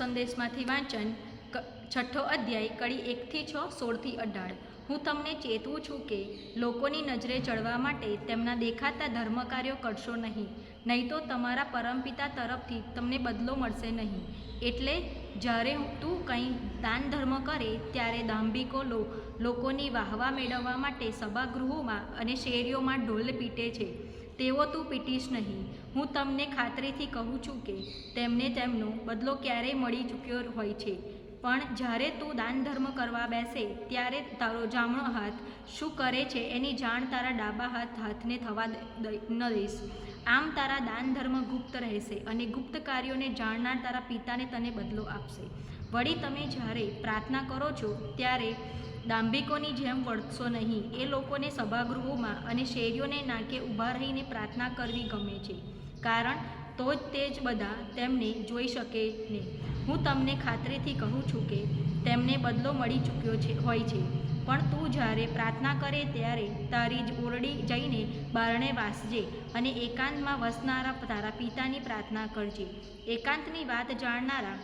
સંદેશમાંથી વાંચન છઠ્ઠો અધ્યાય, કડી એકથી છ, સોળથી અઢાર. હું તમને ચેતવું છું કે લોકોની નજરે ચડવા માટે તેમના દેખાતા ધર્મ કાર્યો કરશો નહીં નહીં તો તમારા પરમપિતા તરફથી તમને બદલો મળશે નહીં. એટલે જ્યારે તું કંઈ દાન ધર્મ કરે, ત્યારે દાંભિકો લો, લોકોની વાહવા મેળવવા માટે સભાગૃહોમાં અને શેરીઓમાં ઢોલ પીટે છે. તેઓ તું પીટીશ નહીં. હું તમને ખાતરીથી કહું છું કે તેમને તેમનો બદલો ક્યારેય મળી ચૂક્યો હોય છે. પણ જ્યારે તું દાન ધર્મ કરવા બેસે, ત્યારે તારો જામણો હાથ શું કરે છે એની જાણ તારા ડાબા હાથ હાથને થવા ન દઈશ. આમ તારા દાન ધર્મ ગુપ્ત રહેશે અને ગુપ્ત કાર્યોને જાણનાર તારા પિતાને તને બદલો આપશે. વળી તમે જ્યારે પ્રાર્થના કરો છો, ત્યારે દાંભિકોની જેમ વર્તશો નહીં. એ લોકોને સભાગૃહોમાં અને શેરીઓને નાકે ઊભા રહીને પ્રાર્થના કરવી ગમે છે. કારણ, તો જ તે જ બધા તેમને જોઈ શકે ને. હું તમને ખાતરીથી કહું છું કે, તેમને બદલો મળી ચૂક્યો છે, હોય છે. પણ તું જ્યારે પ્રાર્થના કરે ત્યારે તારી જ ઓરડી જઈને બારણે વાસજે અને એકાંતમાં વસનારા તારા પિતાની પ્રાર્થના કરજે. એકાંતની વાત જાણનારા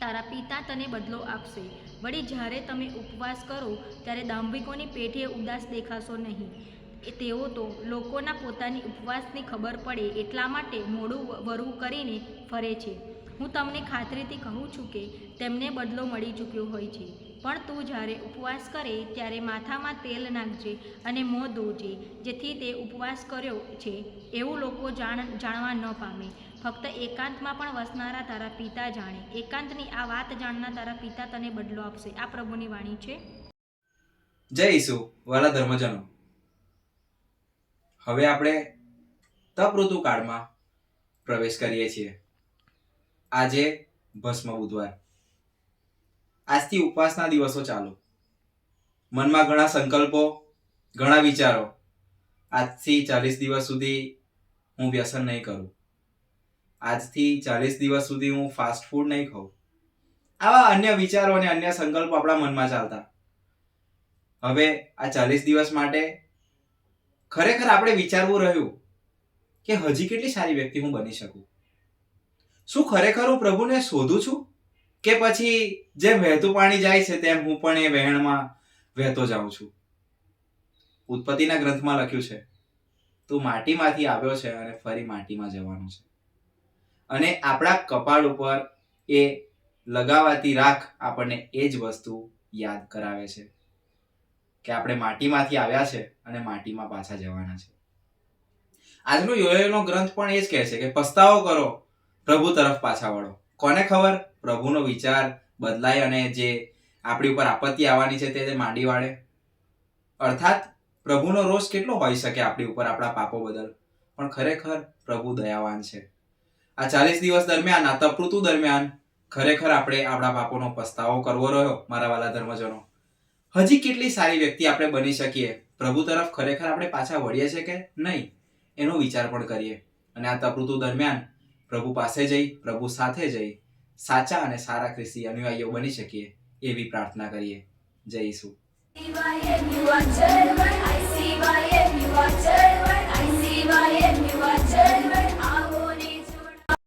તારા પિતા તને બદલો આપશે. વળી જ્યારે તમે ઉપવાસ કરો, ત્યારે દાંભિકોની પેઠે ઉદાસ દેખાશો નહીં. તેઓ તો લોકોના પોતાની ઉપવાસની ખબર પડે એટલા માટે મોડું વરવું કરીને ફરે છે. હું તમને ખાતરીથી કહું છું કે તેમને બદલો મળી ચૂક્યો હોય છે. પણ તું જ્યારે ઉપવાસ કરે ત્યારે માથામાં તેલ નાખજે અને મોં ધોજે, જેથી તે ઉપવાસ કર્યો છે. એવું લોકો જાણ, જાણવા ન પામે. ફક્ત એકાંતમાં પણ વસનારા તારા પિતા જાણે. એકાંતની આ વાત જાણનાર તારા પિતા તને બદલો આપશે. આ પ્રભુની વાણી છે. જય ઈસુ, વાલા ધર્મજનો. હવે આપણે તપ ઋતુ કાળમાં પ્રવેશ કરીએ છીએ. આજે ભસ્મ બુધવાર. આજથી ઉપવાસના દિવસો ચાલુ. મનમાં ઘણા સંકલ્પો, ઘણા વિચારો. આજથી ચાલીસ દિવસ સુધી હું વ્યસન નહીં કરું. આજથી ચાલીસ દિવસ સુધી હું ફાસ્ટ ફૂડ નહીં ખાઉં. આવા અન્ય વિચારો અને અન્ય સંકલ્પો આપણા મનમાં ચાલતા. હવે આ ચાલીસ દિવસ માટે ખરેખર આપણે વિચારવું રહ્યું કે હજી કેટલી સારી વ્યક્તિ હું બની શકું? શું ખરેખર હું પ્રભુને શોધું છું? કે પછી જેમ વહેતું પાણી જાય છે, તેમ હું પણ એ વહેણમાં વહેતો જાઉં છું. ઉત્પત્તિના ગ્રંથમાં લખ્યું છે, તું માટીમાંથી આવ્યો છે અને ફરી માટીમાં જવાનો છે. અને આપણા કપાળ ઉપર એ લગાવાતી રાખ આપણને એ જ વસ્તુ યાદ કરાવે છે કે આપણે માટીમાંથી આવ્યા છે અને માટીમાં પાછા જવાના છે. આજનો યોયોનો ગ્રંથ પણ એ જ કહે છે કે, પસ્તાવો કરો, પ્રભુ તરફ પાછા વળો. કોને ખબર? પ્રભુનો વિચાર બદલાય અને જે આપણી ઉપર આપત્તિ આવવાની છે તે માંડી વાળે. અર્થાત, પ્રભુનો રોષ કેટલો હોઈ શકે આપણી ઉપર આપણા પાપો બદલ? પણ ખરેખર પ્રભુ દયાવાન છે. આ ચાલીસ દિવસ દરમિયાન, આ તપૃતુ દરમિયાન ખરેખર આપણે આપણા પાપોનો પસ્તાવો કરવો રહ્યો, મારા વાલા ધર્મજનો. હજી કેટલી સારી વ્યક્તિ આપણે બની શકીએ? પ્રભુ તરફ ખરેખર આપણે પાછા વળીએ છે કે નહીં? એનો વિચાર પણ કરીએ. અને આ તપૃતુ દરમિયાન પ્રભુ પાસે જઈ, પ્રભુ સાથે જઈ, સાચા અને સારા ખ્રિસ્તી અનુયાયીઓ બની શકીએ એવી પ્રાર્થના કરીએ. જય ઈસુ.